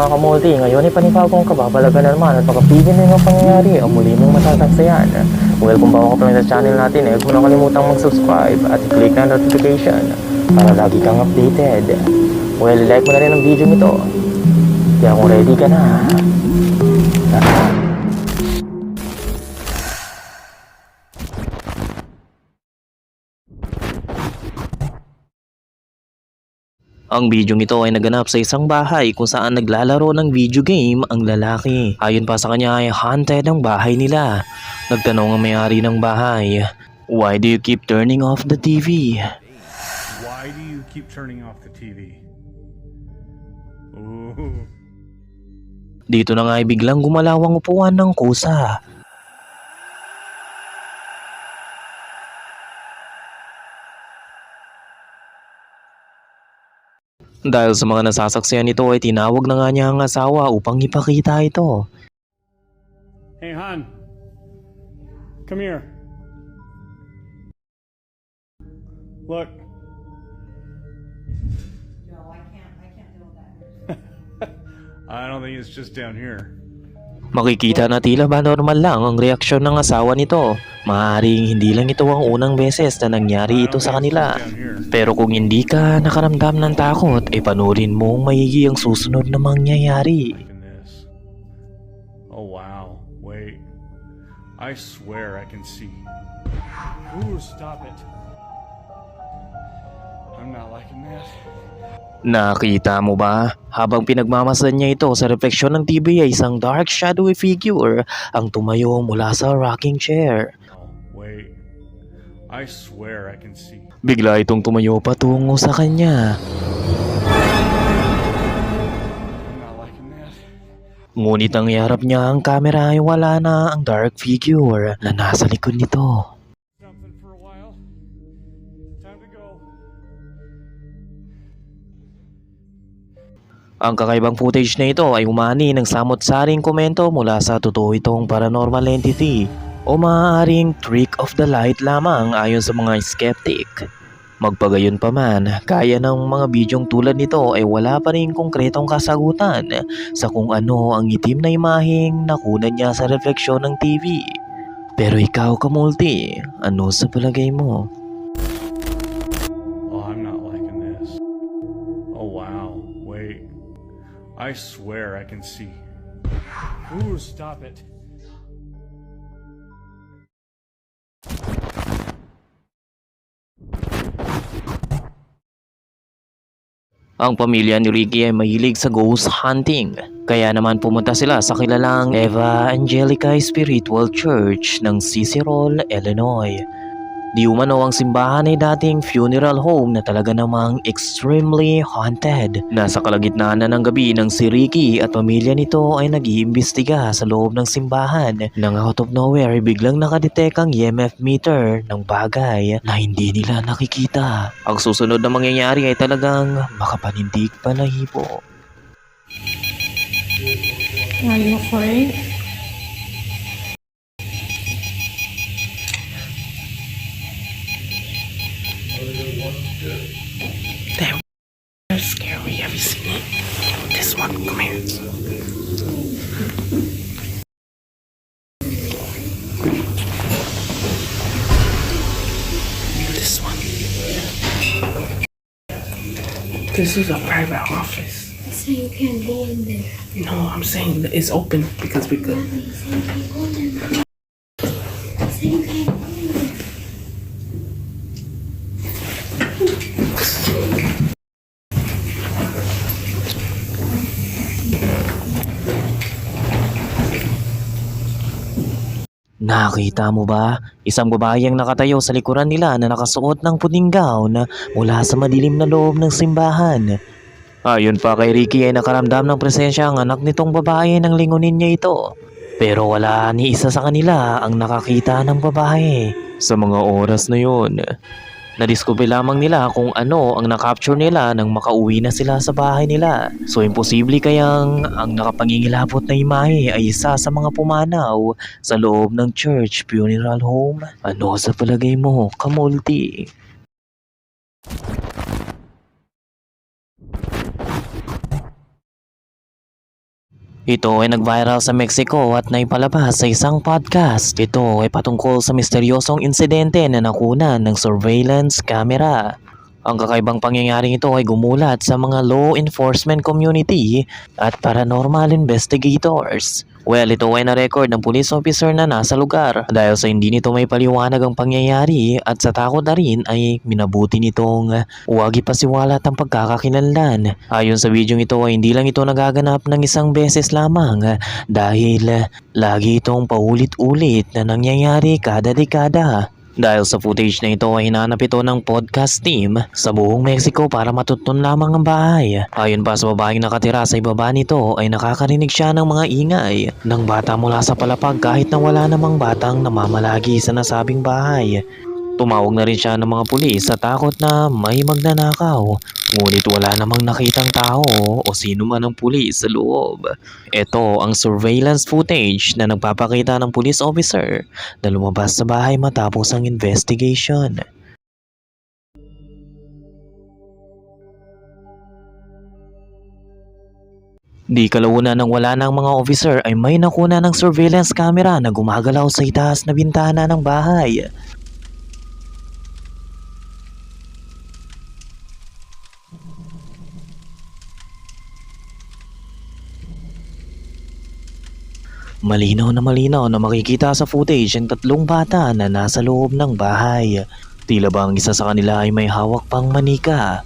Mga kamulti, ngayon ay panibagong kababalaga na naman at makapigil na mga pangyayari ang muli mong masasaksiyan. Well, kung bago ka pa sa channel natin, eh, huwag mo na kalimutang mag-subscribe at click na notification para lagi kang updated. Well, like mo na rin ang video nito. Kaya kung ready ka na, tara. Ang video ito ay naganap sa isang bahay kung saan naglalaro ng video game ang lalaki. Ayon pa sa kanya ay haunted ang bahay nila. Nagtanong ang may-ari ng bahay, Why do you keep turning off the TV? Why do you keep turning off the TV? Ooh. Dito na nga ay biglang gumalaw ang upuan ng kusa. Dahil sa mga nasasaksiyan nito ay tinawag na nga niya ang asawa upang ipakita ito. Hey, hon. Come here. Look. No, I can't. I can't deal with that. I don't think it's just down here. Makikita na tila ba normal lang ang reaksyon ng asawa nito. Maaaring hindi lang ito ang unang beses na nangyari ito sa kanila. Pero kung hindi ka nakaramdam ng takot, e panurin mong maigi ang susunod na mangyayari. Oh wow. Wait. I swear I can see. Ooh, stop it. I'm not liking that. Nakita mo ba? Habang pinagmamasan niya ito sa refleksyon ng TV ay isang dark shadowy figure ang tumayo mula sa rocking chair. Wait. I swear I can see. Bigla itong tumayo patungo sa kanya. Ngunit ang iharap niya ang kamera ay wala na ang dark figure na nasa likod nito. Ang kakaibang footage na ito ay umani ng samot-saring komento mula sa totoo itong paranormal entity o maaaring trick of the light lamang ayon sa mga skeptic. Magpagayon pa man, kaya ng mga bidyong tulad nito ay wala pa rin konkretong kasagutan sa kung ano ang itim na imaheng nakunan niya sa refleksyon ng TV. Pero ikaw kamulti, ano sa palagay mo? Oh, I'm not liking this. Oh, wow. Wait. I swear I can see. Ooh, stop it. Ang pamilya ni Ricky ay mahilig sa ghost hunting. Kaya naman pumunta sila sa kilalang Eva Angelica Spiritual Church ng Cicero, Illinois. Di umano ang simbahan ay dating funeral home na talaga namang extremely haunted. Nasa kalagitnaan na ng gabi ng si Ricky at pamilya nito ay nag-iimbestiga sa loob ng simbahan nang out of nowhere biglang nakadetek ang EMF meter ng bagay na hindi nila nakikita. Ang susunod na mangyayari ay talagang makapanindig palahibo. Are you afraid? This is a private office. So you can't go in there. No, I'm saying it's open because we could. Nakita mo ba? Isang babaeng nakatayo sa likuran nila na nakasuot ng puting gown mula sa madilim na loob ng simbahan. Ayon pa kay Ricky ay nakaramdam ng presensya ang anak nitong babae nang lingunin niya ito. Pero wala ni isa sa kanila ang nakakita ng babae. Sa mga oras na yun, Nadiskubre lamang nila kung ano ang nakapture nila nang makauwi na sila sa bahay nila. So imposible kayang ang nakapangingilabot na imahe ay isa sa mga pumanaw sa loob ng church funeral home. Ano sa palagay mo, kamulti? Ito ay nag-viral sa Mexico at naipalabas sa isang podcast. Ito ay patungkol sa misteryosong insidente na nakunan ng surveillance camera. Ang kakaibang pangyayaring ito ay gumulat sa mga law enforcement community at paranormal investigators. Well, ito ay na-record ng police officer na nasa lugar. Dahil sa hindi nito may paliwanag ang pangyayari at sa takot na rin ay minabuti nitong huwag ipasiwalat ang pagkakakilanlan. Ayon sa video ito ay hindi lang ito nagaganap ng isang beses lamang dahil lagi itong paulit-ulit na nangyayari kada dekada. Dahil sa footage na ito ay hinanap ito ng podcast team sa buong Mexico para matutunan lamang ang bahay. Ayon pa sa babaeng nakatira sa ibaba nito ay nakakarinig siya ng mga ingay ng bata mula sa palapag kahit na wala namang batang namamalagi sa nasabing bahay. Tumawag na rin siya ng mga pulis sa takot na may magnanakaw. Ngunit wala namang nakitang tao o sino man ang pulis sa loob. Ito ang surveillance footage na nagpapakita ng police officer na lumabas sa bahay matapos ang investigation. Di kalaunan ng wala ng mga officer ay may nakuna ng surveillance camera na gumagalaw sa itaas na bintana ng bahay. Malinaw na malinaw na makikita sa footage ang tatlong bata na nasa loob ng bahay. Tila ba ang isa sa kanila ay may hawak pang manika.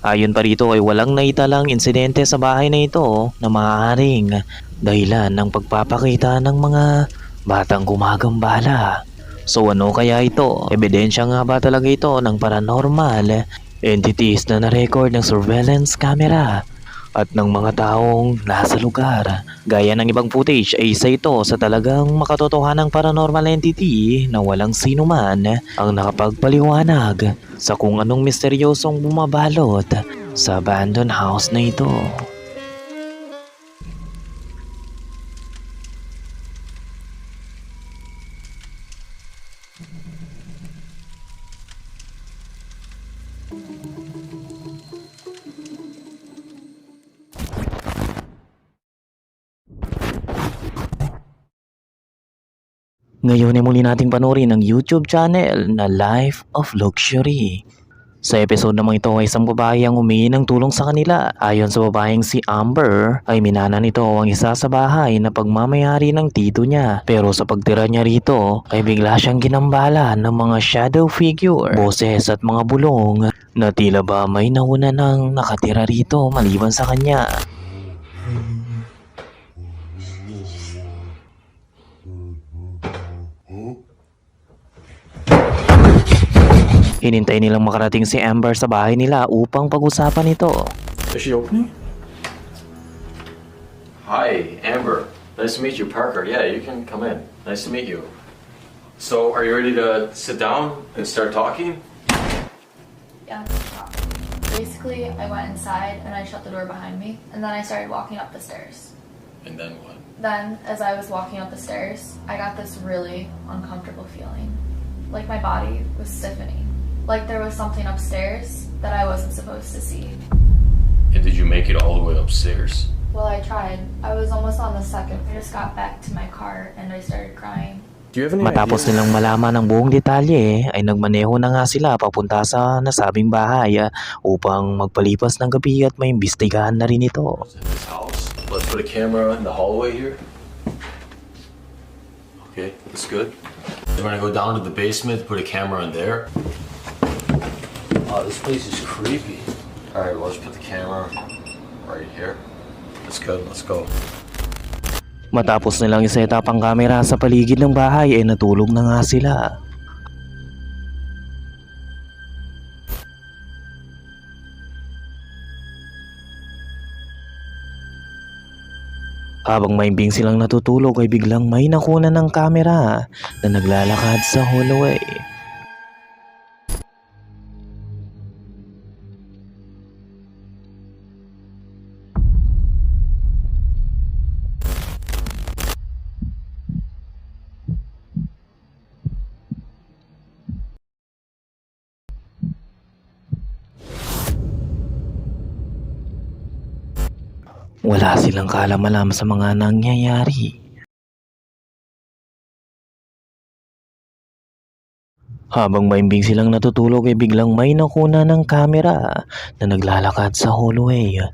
Ayon pa rito ay walang naitalang insidente sa bahay na ito na maaaring dahilan ng pagpapakita ng mga batang gumagambala. So ano kaya ito? Ebidensya nga ba talaga ito ng paranormal entities na na-record ng surveillance camera at ng mga taong nasa lugar. Gaya ng ibang footage ay isa ito sa talagang makatotohanang paranormal entity na walang sino man ang nakapagpaliwanag sa kung anong misteryosong bumabalot sa abandoned house na ito. Ngayon ay muli nating panoorin ang YouTube channel na Life of Luxury. Sa episode naman ito ay isang babae ang humingi ng tulong sa kanila. Ayon sa babaeng si Amber ay minana nito ang isa sa bahay na pagmamayari ng tito niya. Pero sa pagtira niya rito ay bigla siyang ginambala ng mga shadow figure, boses at mga bulong na tila ba may nauna nang nakatira rito maliban sa kanya. Hinintay nilang makarating si Amber sa bahay nila upang pag-usapan ito. Is she opening? Hi, Amber. Nice to meet you, Parker. Yeah, you can come in. Nice to meet you. So, are you ready to sit down and start talking? Yeah. Basically, I went inside and I shut the door behind me, and then I started walking up the stairs. And then what? Then, as I was walking up the stairs, I got this really uncomfortable feeling. Like my body was stiffening. Like there was something upstairs that I wasn't supposed to see. And did you make it all the way upstairs? Well, I tried. I was almost on the second. I just got back to my car and I started crying. Do you have any Matapos nilang malaman ang buong detalye ay nagmaneho na nga sila papunta sa nasabing bahay ah, upang magpalipas ng gabi at may imbestigahan na rin ito. In this house? Let's put a camera in the hallway here. Okay, that's good. We're gonna go down to the basement, put a camera in there. Oh, this place is creepy. Alright, well, let's put the camera right here. That's good, let's go. Matapos nilang iset up ang kamera sa paligid ng bahay ay natulog na nga sila. Habang maimbing silang natutulog ay biglang may nakuna ng kamera na naglalakad sa hallway. Wala silang kaalam-alam sa mga nangyayari. Habang maimbing silang natutulog ay biglang may nakuna ng kamera na naglalakad sa hallway.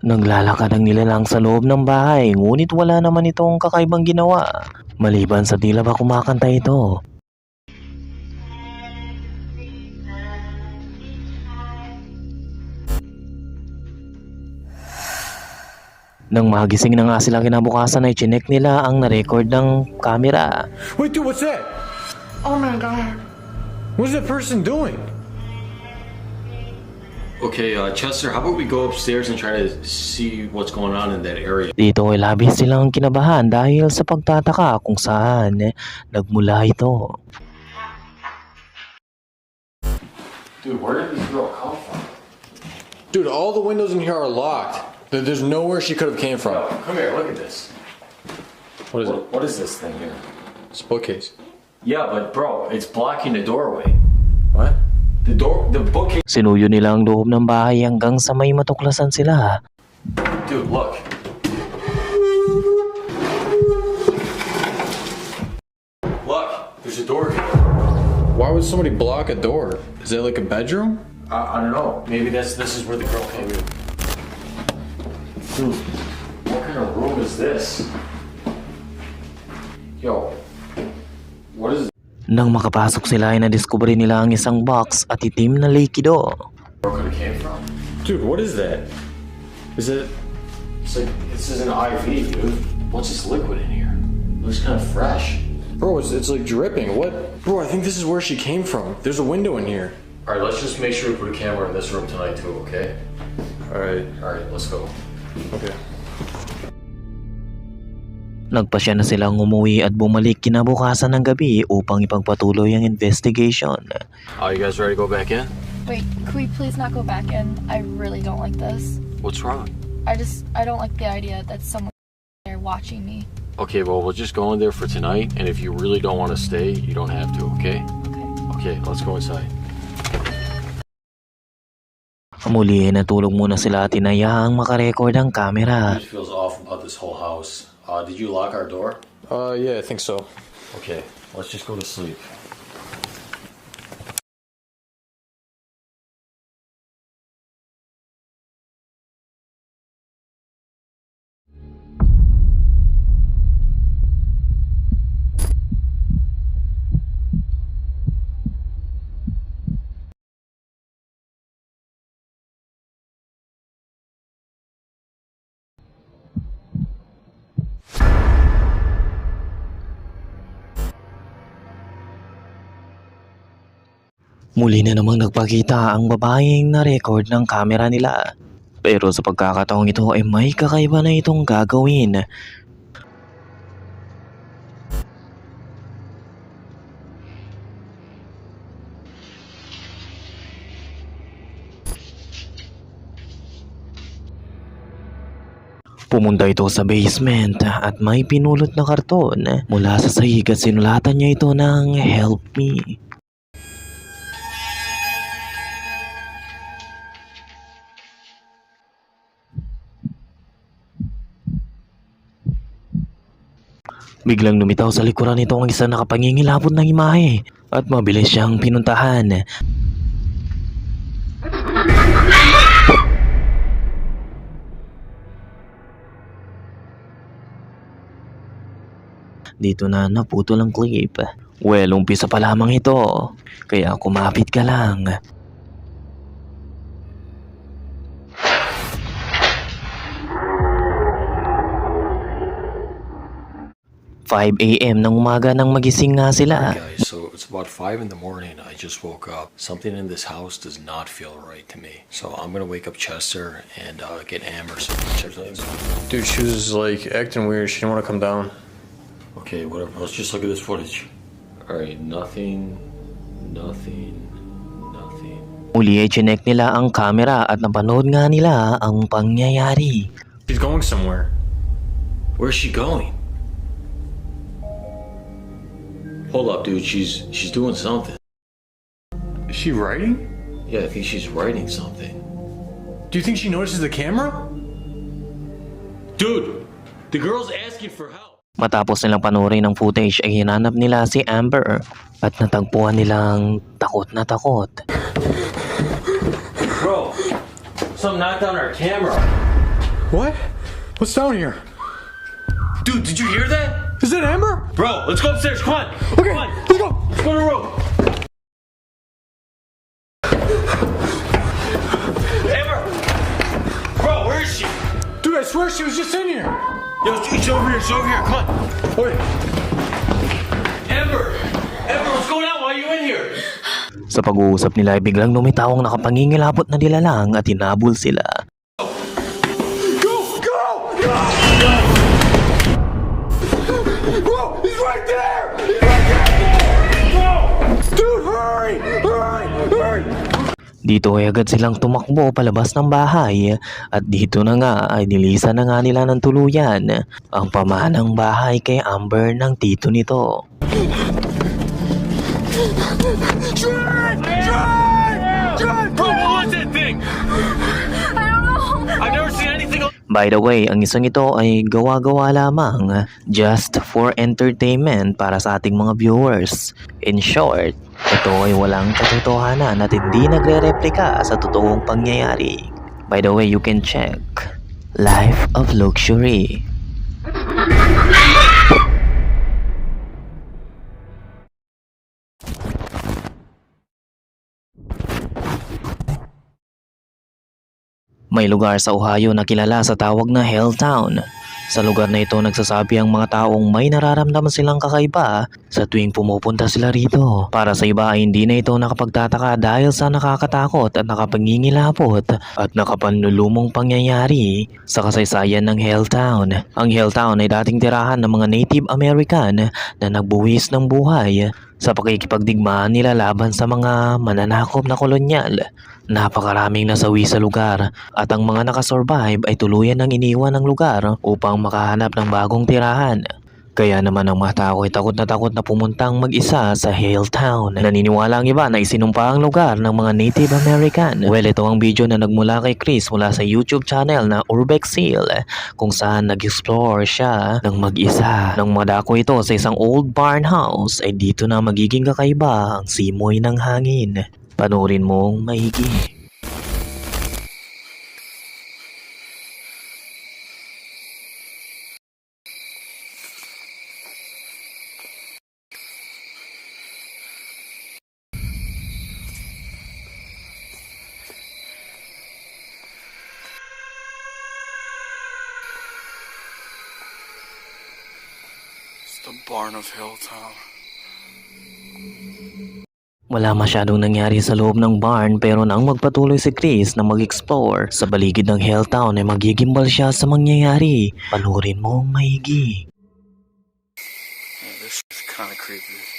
Naglalakad ang nilalang sa loob ng bahay ngunit wala naman itong kakaibang ginawa. Maliban sa tila ba kumakanta ito. Nang magising na nga sila kinabukasan ay chinek nila ang na-record ng camera. Wait, dude, what's that? Oh my god. What's that person doing? Okay, uh, Chester, how about we go upstairs and try to see what's going on in that area? Dito ay labis silang kinabahan dahil sa pagtataka kung saan eh, nagmula ito. Dude, where did this girl come from? Dude, all the windows in here are locked. There- There's nowhere she could have came from. Oh, come here, look at this. What is it? What, what is this thing here? It's a bookcase. Yeah, but bro, it's blocking the doorway. What? The door, the bookcase. Sinuyo nila ang loob ng bahay hanggang sa may matuklasan sila. Dude, look. Look, there's a door here. Why would somebody block a door? Is that like a bedroom? I, I don't know. Maybe that's this is where the girl came in. Dude, what kind of room is this? Yo, what is Nang makapasok sila ay nadiskubre nila ang isang box at itim na likido. where could it came from? Dude, what is that? Is it? It's like this is an IV, dude. What's this liquid in here? looks kind of fresh. Bro, it's, it's like dripping. What? Bro, I think this is where she came from. There's a window in here. All right, let's just make sure we put a camera in this room tonight too, okay? Alright, All right, let's go. Okay. Nagpasya na silang umuwi at bumalik kinabukasan ng gabi upang ipagpatuloy ang investigation. Are you guys ready to go back in? Wait, could we please not go back in? I really don't like this. What's wrong? I just, I don't like the idea that someone there watching me. Okay, well, we'll just go in there for tonight, and if you really don't want to stay, you don't have to, okay? Okay. Okay, let's go inside. Muli natulog muna sila at inayaang makarecord ang camera. It feels off about this whole house. Uh, did you lock our door? Uh, yeah, I think so. Okay, let's just go to sleep. Muli na namang nagpakita ang babaeng na record ng camera nila. Pero sa pagkakataong ito ay may kakaiba na itong gagawin. Pumunta ito sa basement at may pinulot na karton mula sa sahig at sinulatan niya ito ng Help Me. Biglang lumitaw sa likuran nito ang isang nakapangingilabot ng imahe at mabilis siyang pinuntahan. Dito na naputol ang clip. Well, umpisa pa lamang ito. Kaya kumapit ka lang. 5 a.m. ng umaga nang magising nga sila. Guys, so it's about 5 in the morning. I just woke up. Something in this house does not feel right to me. So I'm gonna wake up Chester and uh, get Amber some things. Dude, she was like acting weird. She didn't want to come down. Okay, whatever. Let's just look at this footage. Alright, nothing, nothing, nothing. Uli ay chinek nila ang camera at napanood nga nila ang pangyayari. She's going somewhere. Where's she going? Hold up, dude. She's she's doing something. Is she writing? Yeah, I think she's writing something. Do you think she notices the camera? Dude, the girl's asking for help. Matapos nilang panoorin ng footage ay hinanap nila si Amber at natagpuan nilang takot na takot. Bro, some knocked down our camera. What? What's down here? Dude, did you hear that? Is that Amber? Bro, let's go upstairs. Come on. Okay, Come on. let's go. Let's go to the room. Amber! Bro, where is she? Dude, I swear she was just in here. Yo, she's over here. She's over here. Come on. Okay. Amber! Amber, what's going on? Why are you in here? Sa pag-uusap nila ay biglang lumitaw ang nakapangingilabot na nilalang at hinabol sila. Bro, he's right there! He's right there! Go! Dude, hurry! Hurry! Hurry! Dito ay agad silang tumakbo palabas ng bahay at dito na nga ay nilisan na nga nila ng tuluyan ang pamanang bahay kay Amber ng tito nito. Drive! By the way, ang isang ito ay gawa-gawa lamang just for entertainment para sa ating mga viewers. In short, ito ay walang katotohanan at hindi nagre-replika sa totoong pangyayari. By the way, you can check Life of Luxury. May lugar sa Ohio na kilala sa tawag na Helltown. Sa lugar na ito nagsasabi ang mga taong may nararamdaman silang kakaiba sa tuwing pumupunta sila rito. Para sa iba ay hindi na ito nakapagtataka dahil sa nakakatakot at nakapangingilapot at nakapanlulumong pangyayari sa kasaysayan ng Helltown. Ang Helltown ay dating tirahan ng mga Native American na nagbuwis ng buhay sa pakikipagdigmaan nila laban sa mga mananakop na kolonyal. Napakaraming nasawi sa lugar at ang mga nakasurvive ay tuluyan ng iniwan ng lugar upang makahanap ng bagong tirahan. Kaya naman ang mga tao ay takot na takot na pumuntang mag-isa sa Hale Town. Naniniwala ang iba na isinumpa ang lugar ng mga Native American. Well, ito ang video na nagmula kay Chris mula sa YouTube channel na Urbex Seal kung saan nag-explore siya ng mag-isa. Nang madako ito sa isang old barn house ay dito na magiging kakaiba ang simoy ng hangin. Panurin mong maigi. It's the barn of Hilltown. Wala masyadong nangyari sa loob ng barn pero nang magpatuloy si Chris na mag-explore sa baligid ng Helltown ay magigimbal siya sa mangyayari. Panurin mong maigi. Yeah, this is kind of creepy.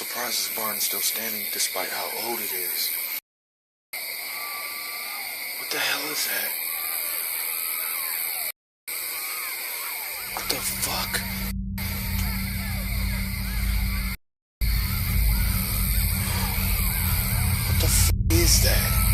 Surprised this barn is still standing despite how old it is. What the hell is that? What the fuck? What the is that?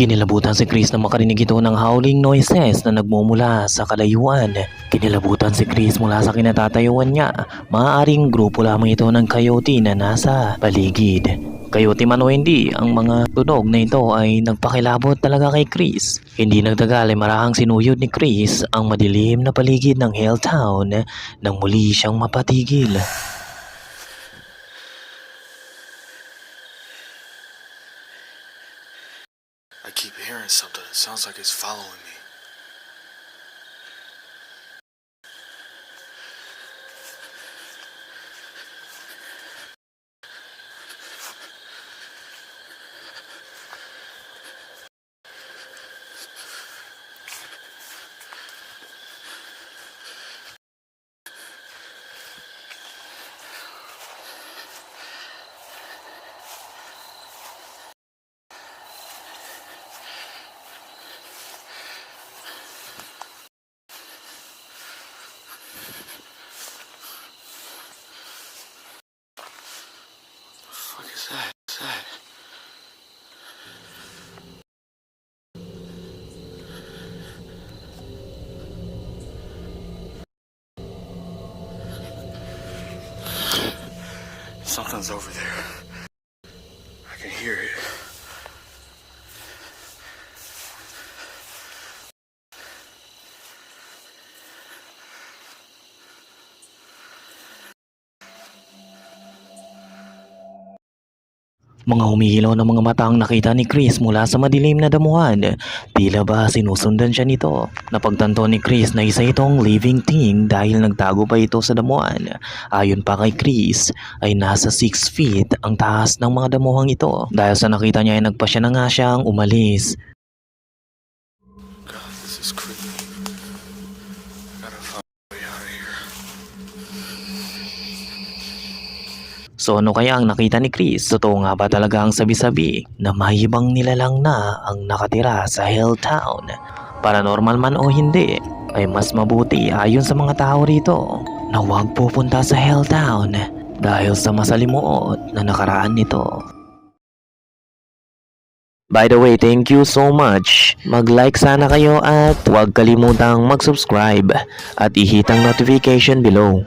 Kinilabutan si Chris na makarinig ito ng howling noises na nagmumula sa kalayuan. Kinilabutan si Chris mula sa kinatatayuan niya. Maaaring grupo lamang ito ng coyote na nasa paligid. Coyote man o hindi, ang mga tunog na ito ay nagpakilabot talaga kay Chris. Hindi nagtagal ay marahang sinuyod ni Chris ang madilim na paligid ng Helltown nang muli siyang mapatigil. Sounds like it's following me. What the fuck is that? What's that? Something's over there. Mga humihilaw ng mga mata ang nakita ni Chris mula sa madilim na damuhan. Tila ba sinusundan siya nito? Napagtanto ni Chris na isa itong living thing dahil nagtago pa ito sa damuhan. Ayon pa kay Chris ay nasa 6 feet ang taas ng mga damuhang ito. Dahil sa nakita niya ay nagpasya na nga siyang umalis. So ano kaya ang nakita ni Chris? Totoo nga ba talaga ang sabi-sabi na may ibang nilalang na ang nakatira sa Helltown? Paranormal man o hindi, ay mas mabuti ayon sa mga tao rito na huwag pupunta sa Helltown dahil sa masalimuot na nakaraan nito. By the way, thank you so much. Mag-like sana kayo at huwag kalimutang mag-subscribe at ihit ang notification below.